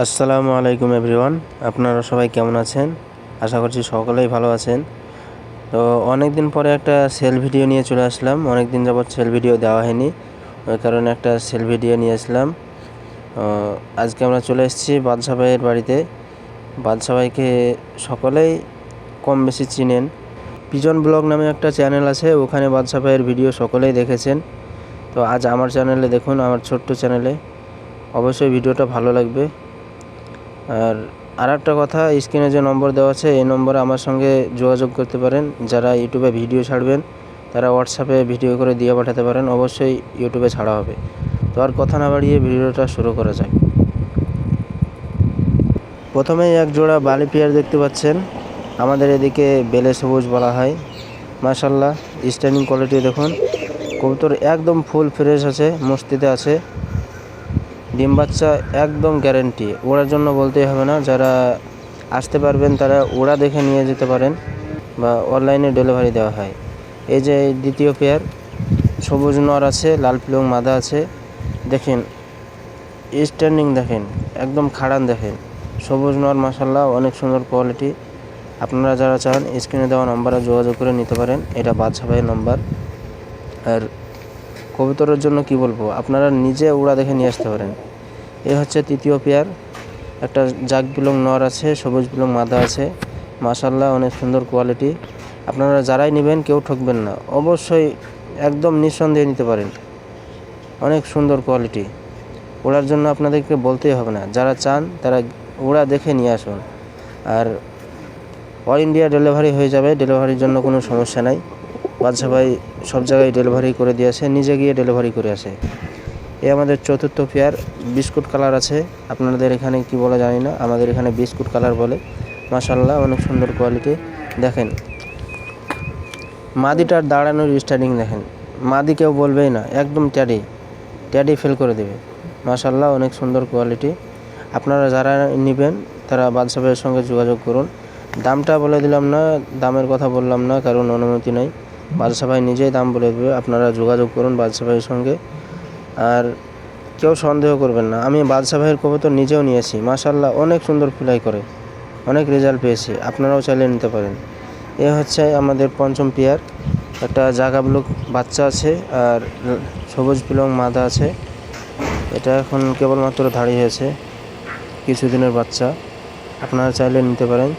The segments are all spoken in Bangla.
আসসালামু আলাইকুম এভরিওয়ান। আপনারা সবাই কেমন আছেন? আশা করছি সকলেই ভালো আছেন। তো অনেক দিন পরে একটা সেল ভিডিও নিয়ে চলে আসলাম। অনেক দিন যাবৎ সেল ভিডিও দেওয়া হয়নি। ওই কারণে একটা সেল ভিডিও নিয়ে আসলাম। আজকে আমরা চলে এসেছি বাদশা ভাইয়ের বাড়িতে। বাদশা ভাইকে সকলেই কম বেশি চিনেন। পিজন ব্লগ নামে একটা চ্যানেল আছে, ওখানে বাদশা ভাইয়ের ভিডিও সকলেই দেখেছেন। তো আজ আমার চ্যানেলে দেখুন, আমার ছোট্ট চ্যানেলে। অবশ্যই ভিডিওটা ভালো লাগবে। আর আর একটা কথা, স্ক্রিনে যে নম্বর দেওয়া আছে, এই নম্বরে আমার সঙ্গে যোগাযোগ করতে পারেন। যারা ইউটিউবে ভিডিও ছাড়বেন, তারা হোয়াটসঅ্যাপে ভিডিও করে দিয়ে পাঠাতে পারেন। অবশ্যই ইউটিউবে ছাড়া হবে। তো আর কথা না বাড়িয়ে ভিডিওটা শুরু করা যাক। প্রথমেই এক জোড়া বালি পেয়ার দেখতে পাচ্ছেন। আমাদের এদিকে বেলে সবুজ বলা হয়। মাশাল্লাহ স্ট্যান্ডিং কোয়ালিটি দেখুন। কবুতর একদম ফুল ফ্রেশ আছে, মস্তিতে আছে। ডিম বাচ্চা একদম গ্যারেন্টি ওড়ার জন্য বলতেই হবে না, যারা আসতে পারবেন তারা ওড়া দেখে নিয়ে যেতে পারেন বা অনলাইনে ডেলিভারি দেওয়া হয়। এই যে দ্বিতীয় পেয়ার সবুজ নর আছে, লাল পিলং মাদা আছে, দেখেন স্ট্যান্ডিং দেখেন, একদম খাড়ান দেখেন। সবুজ নর মাসাল্লাহ অনেক সুন্দর কোয়ালিটি আপনারা যারা চান স্ক্রিনে দেওয়া নম্বরে যোগাযোগ করে নিতে পারেন। এটা বাদশা ভাইয়ের নম্বর আর কবুতরের জন্য কি বলব? আপনারা নিজে উড়া দেখে নিয়ে আসতে পারেন। এ হচ্ছে তৃতীয় পেয়ার। একটা জাগ বিলং নর আছে, সবুজ বিলং মাদা আছে। মাশাল্লাহ অনেক সুন্দর কোয়ালিটি। আপনারা যারাই নেবেন, কেউ ঠকবেন না। অবশ্যই একদম নিঃসন্দেহে নিতে পারেন। অনেক সুন্দর কোয়ালিটি। ওড়ার জন্য আপনাদেরকে বলতেই হবে না। যারা চান, তারা ওড়া দেখে নিয়ে আসুন। আর অল ইন্ডিয়া ডেলিভারি হয়ে যাবে। ডেলিভারির জন্য কোনো সমস্যা নাই। বাদশা ভাই সব জায়গায় ডেলিভারি করে দিয়ে আসে, নিজে গিয়ে ডেলিভারি করে আসে। এ আমাদের চতুর্থ পেয়ার বিস্কুট কালার আছে। আপনাদের এখানে কি বলা জানি না, আমাদের এখানে বিস্কুট কালার বলে। মাশাল্লাহ অনেক সুন্দর কোয়ালিটি দেখেন, মাদিটার দাঁড়ানোর স্টার্টিং দেখেন। মাদি কেউ বলবেই না, একদম ট্যাডি ট্যাডি ফেল করে দেবে। মাশাল্লাহ অনেক সুন্দর কোয়ালিটি আপনারা যারা নেবেন, তারা বাদশা ভাইয়ের সঙ্গে যোগাযোগ করুন। দামটা বলে দিলাম না, দামের কথা বললাম না, কারণ অনুমতি নাই। বাদশা ভাই নিজেই দাম বলে দেবে, আপনারা যোগাযোগ করুন বাদশা ভাইয়ের সঙ্গে। আর কেউ সন্দেহ করবেন না, আমি বাদশা ভাইয়ের কবুতর নিজেও নিয়েছি মাশাল্লাহ অনেক সুন্দর ফ্লাই করে, অনেক রেজাল্ট পেয়েছি, আপনারাও চাইলে নিতে পারেন। এ হচ্ছে আমাদের পঞ্চম পেয়ার, একটা জাগা ব্লুক বাচ্চা আছে আর সবুজ পিলং মাদা আছে। এটা এখন কেবলমাত্র দাঁড়িয়ে হয়েছে, কিছুদিনের বাচ্চা, আপনারা চাইলে নিতে পারেন।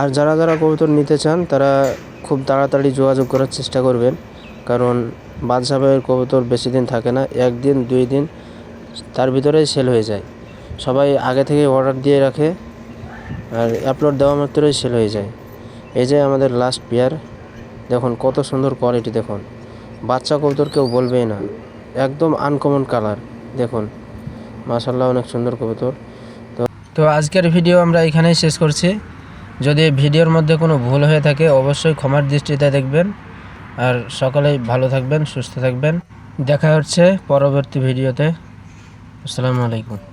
আর যারা যারা কবুতর নিতে চান, তারা খুব তাড়াতাড়ি যোগাযোগ করার চেষ্টা করবেন। কারণ বাদশা ভাইয়ের কবুতর বেশি দিন থাকে না, একদিন, দুই দিন তার ভিতরেই সেল হয়ে যায়। সবাই আগে থেকে অর্ডার দিয়ে রাখে আর আপলোড দেওয়া মাত্রই সেল হয়ে যায়। এই যে আমাদের লাস্ট পেয়ার দেখুন কত সুন্দর কোয়ালিটি দেখুন। বাচ্চা কবুতর কেউ বলবেই না, একদম আনকমন কালার দেখুন। মাশাল্লাহ অনেক সুন্দর কবুতর। তো আজকের ভিডিও আমরা এখানেই শেষ করছি। যদি ভিডিওর মধ্যে কোনো ভুল হয়ে থাকে, অবশ্যই ক্ষমার দৃষ্টিতে দেখবেন। আর সকলেই ভালো থাকবেন, সুস্থ থাকবেন। দেখা হচ্ছে পরবর্তী ভিডিওতে। আসসালামু আলাইকুম।